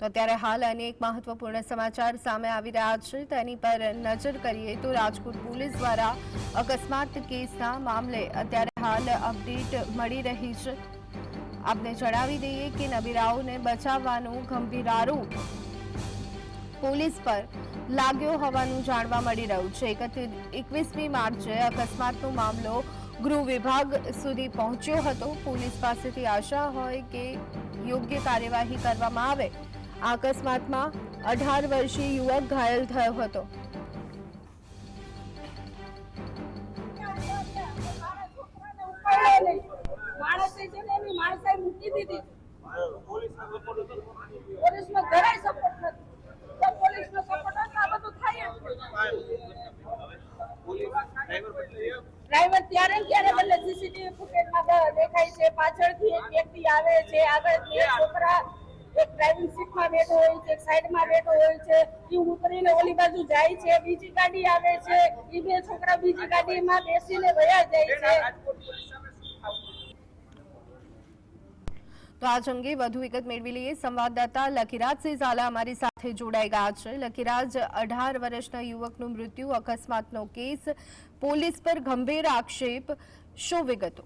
તો અત્યારે હાલ અનેક મહત્વપૂર્ણ સમાચાર સામે આવી રહ્યા છે. તેની પર નજર કરીએ તો રાજકોટ પોલીસ દ્વારા અકસ્માત કેસના મામલે અત્યારે હાલ અપડેટ મળી રહી છે. આપને જણાવી દઈએ કે નબીરાઓને બચાવવાનું ગંભીર આરોપ પોલીસ પર લાગ્યો હોવાનું જાણવા મળી રહ્યું છે. એકવીસમી માર્ચે અકસ્માતનો મામલો ગૃહ વિભાગ સુધી પહોંચ્યો હતો. પોલીસ પાસેથી આશા હોય કે યોગ્ય કાર્યવાહી કરવામાં આવે. આ અકસ્માતમાં અઢાર વર્ષીય યુવક ઘાયલ થયો હતો. ડ્રાઈવર ત્યારે ત્યારે બદલે સીસીટીવી ફૂટેજમાં દેખાય છે. પાછળથી એક વ્યક્તિ આવે છે. આગળથી એક છોકરા એક ડ્રાઇવિંગ સીટમાં બેઠો હોય છે સાઈડમાં બેઠો હોય છે, એ ઉતરીને ઓલી બાજુ જાય છે, બીજી ગાડી આવે છે, એ બે છોકરા બીજી ગાડીમાં બેસીને વયા જાય છે. તો આજ અંગે વધુ વિગત મેળવી લઈએ. સંવાદદાતા લકીરાજસિંહ ઝાલા અમારી સાથે જોડાઈ ગયા છે. લકીરાજ અઢાર વર્ષના યુવકનું મૃત્યુ, અકસ્માતનો કેસ. પોલીસ પર ગંભીર આક્ષેપ. શું વિગતો?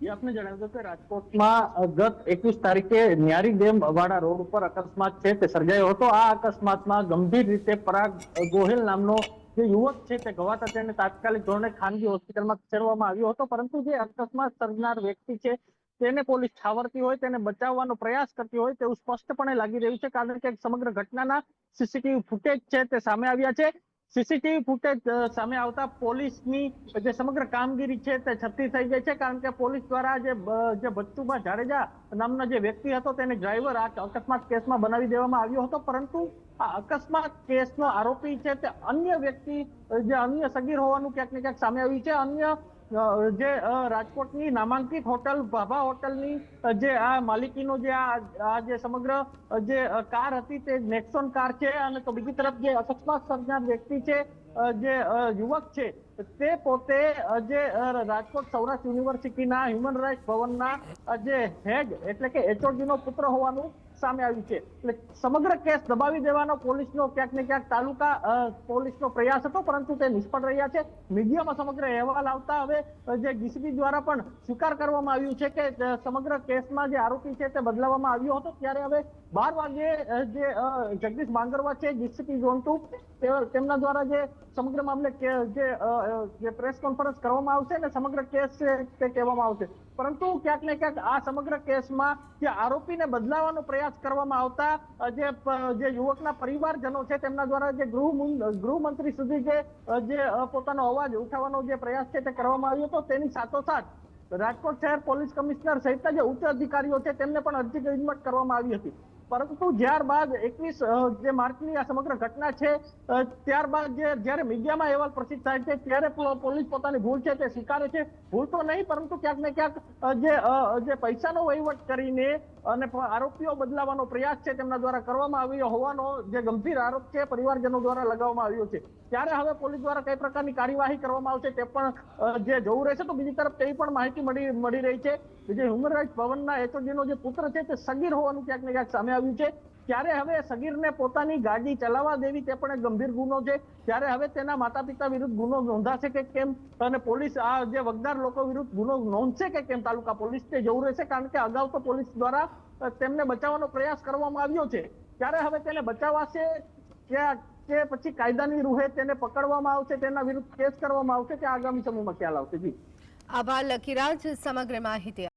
એ આપને જણાવ્યું કે રાજકોટમાં ગત એકવીસ તારીખે ન્યારી ડેમ વાળા રોડ ઉપર અકસ્માત છે, તે સર્જાયો હતો. આ અકસ્માતમાં ગંભીર રીતે પરાગ ગોહિલ નામનો જે યુવક છે, તે ગવાતા તેને તાત્કાલિક ધોરણે ખાનગી હોસ્પિટલમાં ખસેડવામાં આવ્યો હતો. પરંતુ જે અકસ્માત સર્જનાર વ્યક્તિ છે, તેને પોલીસ છાવરતી હોય, તેને બચાવવાનો પ્રયાસ કરતી હોય, તેવું સ્પષ્ટપણે લાગી રહ્યું છે. કારણ કે સમગ્ર ઘટનાના સીસીટીવી ફૂટેજ છે, તે સામે આવ્યા છે. સીસીટીવી ફૂટેજ સામે આવતા પોલીસની જે સમગ્ર કામગીરી છે તે છતી થઈ ગઈ છે, કારણ કે પોલીસ દ્વારા જે જે બચ્ચુભા જાડેજા નામનો જે વ્યક્તિ હતો તેને ડ્રાઈવર આ અકસ્માત કેસમાં બનાવી દેવામાં આવ્યો હતો. પરંતુ આ અકસ્માત કેસનો આરોપી છે તે અન્ય વ્યક્તિ, જે અન્ય સગીર હોવાનું ક્યાંક ને ક્યાંક સામે આવ્યું છે. અન્ય જે રાજકોટની નામાંકિત હોટલ, ભાભા હોટલની જે આ માલિકીનો જે આ જે સમગ્ર જે કાર હતી તે નેક્સોન કાર છે અને તો બીજી તરફ જે અકસ્માત સર્જનાર વ્યક્તિ છે જે યુવક છે, તે પોતે જે રાજકોટ સૌરાષ્ટ્ર યુનિવર્સિટીના હ્યુમન રાઇટ્સ ભવનના જે હેડ એટલે કે HOD નો પુત્ર હોવાનું સામે આવી છે. એટલે સમગ્ર કેસ દબાવી દેવાનો પોલીસનો ક્યાંક ને ક્યાંક તાલુકા પોલીસનો પ્રયાસ હતો, પરંતુ તે નિષ્ફળ રહ્યા છે. મીડિયામાં સમગ્ર અહેવાલ આવતા હવે જે ડીસીપી દ્વારા પણ સ્વીકાર કરવામાં આવ્યું છે કે સમગ્ર કેસમાં જે આરોપી છે તે બદલાવવામાં આવ્યો હતો. ત્યારે હવે બાર વાગે જે જગદીશ માંગરવા છે, ડીસીપી ઝોન ટુ તેમના દ્વારા જે સમગ્ર મામલે જે પ્રેસ કોન્ફરન્સ કરવામાં આવશે અને સમગ્ર કેસ તે કહેવામાં આવશે. પરંતુ ક્યાંક ને ક્યાંક આ સમગ્ર કેસમાં જે આરોપીને બદલાવાનો પ્રયાસ કરવામાં આવતા જે જે યુવકના પરિવારજનો છે, તેમના દ્વારા જે ગૃહ ગૃહમંત્રી સુધી જે જે પોતાનો અવાજ ઉઠાવવાનો જે પ્રયાસ છે તે કરવામાં આવ્યો હતો, તેની સાથોસાથ રાજકોટ શહેર પોલીસ કમિશનર સહિતના જે ઉચ્ચ અધિકારીઓ છે, તેમને પણ અરજી ગઈમત કરવામાં આવી હતી. પરંતુ ત્યારબાદ એકવીસ જે માર્ચની આ સમગ્ર ઘટના છે ત્યારબાદ જે, જ્યારે મીડિયામાં અહેવાલ પ્રસિદ્ધ થાય છે, ત્યારે પોલીસ પોતાની ભૂલ છે તે સ્વીકારે છે. ભૂલ તો નહીં, પરંતુ ક્યાંક ને ક્યાંક જે પૈસાનો વહીવટ કરીને અને આરોપીઓ બદલાવાનો પ્રયાસ છે તેમના દ્વારા કરવામાં આવ્યો હોવાનો જે ગંભીર આરોપ છે, પરિવારજનો દ્વારા લગાવવામાં આવ્યો છે. ત્યારે હવે પોલીસ દ્વારા કઈ પ્રકારની કાર્યવાહી કરવામાં આવશે તે પણ જે જવું રહેશે. તો બીજી તરફ તેવી પણ માહિતી મળી મળી રહી છે જે હ્યુમન રાઇટ્સ ભવનના HOD નો જે પુત્ર છે તે સગીર હોવાનું ક્યાંક ને ક્યાંક સામે આવ્યું છે. ત્યારે હવે સગીરને પોતાની ગાડી ચલાવવા દેવી તે પણ ગંભીર ગુનો છે. ત્યારે હવે તેના માતા પિતા વિરુદ્ધ ગુનો નોંધાશે કે કેમ? અને પોલીસ, આ જે વગદાર લોકો વિરુદ્ધ ગુનો નોંધશે કે કેમ? તાલુકા પોલીસ તે જવું રહેશે, કારણ કે અગાઉ તો પોલીસ દ્વારા તેમને બચાવવાનો પ્રયાસ કરવામાં આવ્યો છે. ત્યારે હવે તેને બચાવાશે કે કે પછી કાયદાની રૂહે તેને પકડવામાં આવશે, તેના વિરુદ્ધ કેસ કરવામાં આવશે કે આગામી સમયમાં ખ્યાલ આવશે? જી. આભાર, લખીરાજ, સમગ્ર માહિતી